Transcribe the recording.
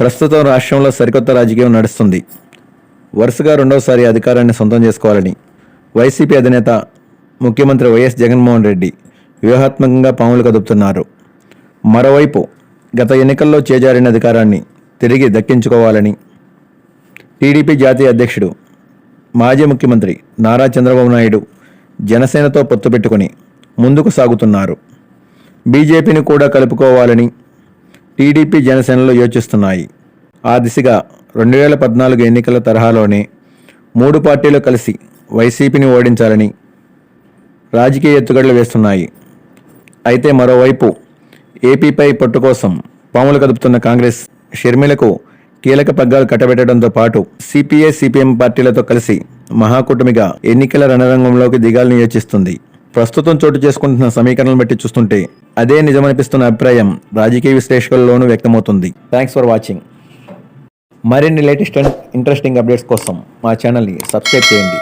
ప్రస్తుతం రాష్ట్రంలో సరికొత్త రాజకీయం నడుస్తుంది. వరుసగా రెండవసారి అధికారాన్ని సొంతం చేసుకోవాలని వైసీపీ అధినేత ముఖ్యమంత్రి వైఎస్ జగన్మోహన్ రెడ్డి వ్యూహాత్మకంగా పాములు కదుపుతున్నారు. మరోవైపు గత ఎన్నికల్లో చేజారిన అధికారాన్ని తిరిగి దక్కించుకోవాలని టీడీపీ జాతీయ అధ్యక్షుడు మాజీ ముఖ్యమంత్రి నారా చంద్రబాబు నాయుడు జనసేనతో పొత్తు పెట్టుకుని ముందుకు సాగుతున్నారు. బీజేపీని కూడా కలుపుకోవాలని టీడీపీ జనసేనలో యోచిస్తున్నాయి. ఆ దిశగా రెండు వేల పద్నాలుగు ఎన్నికల తరహాలోనే మూడు పార్టీలు కలిసి వైసీపీని ఓడించాలని రాజకీయ ఎత్తుగడలు వేస్తున్నాయి. అయితే మరోవైపు ఏపీపై పట్టు కోసం పాములు కదుపుతున్న కాంగ్రెస్ షర్మిలకు కీలక పగ్గాలు కట్టబెట్టడంతో పాటు సిపిఐ సిపిఎం పార్టీలతో కలిసి మహాకూటమిగా ఎన్నికల రణరంగంలోకి దిగాలని యోచిస్తుంది. ప్రస్తుతం చోటు చేసుకుంటున్న సమీకరణలు బట్టి చూస్తుంటే అదే నిజమనిపిస్తున్న అభిప్రాయం రాజకీయ విశ్లేషకుల్లోనూ వ్యక్తమవుతుంది. థ్యాంక్స్ ఫర్ వాచింగ్ మరిన్ని లేటెస్ట్ అండ్ ఇంట్రెస్టింగ్ అప్డేట్స్ కోసం మా ఛానల్ని సబ్స్క్రైబ్ చేయండి.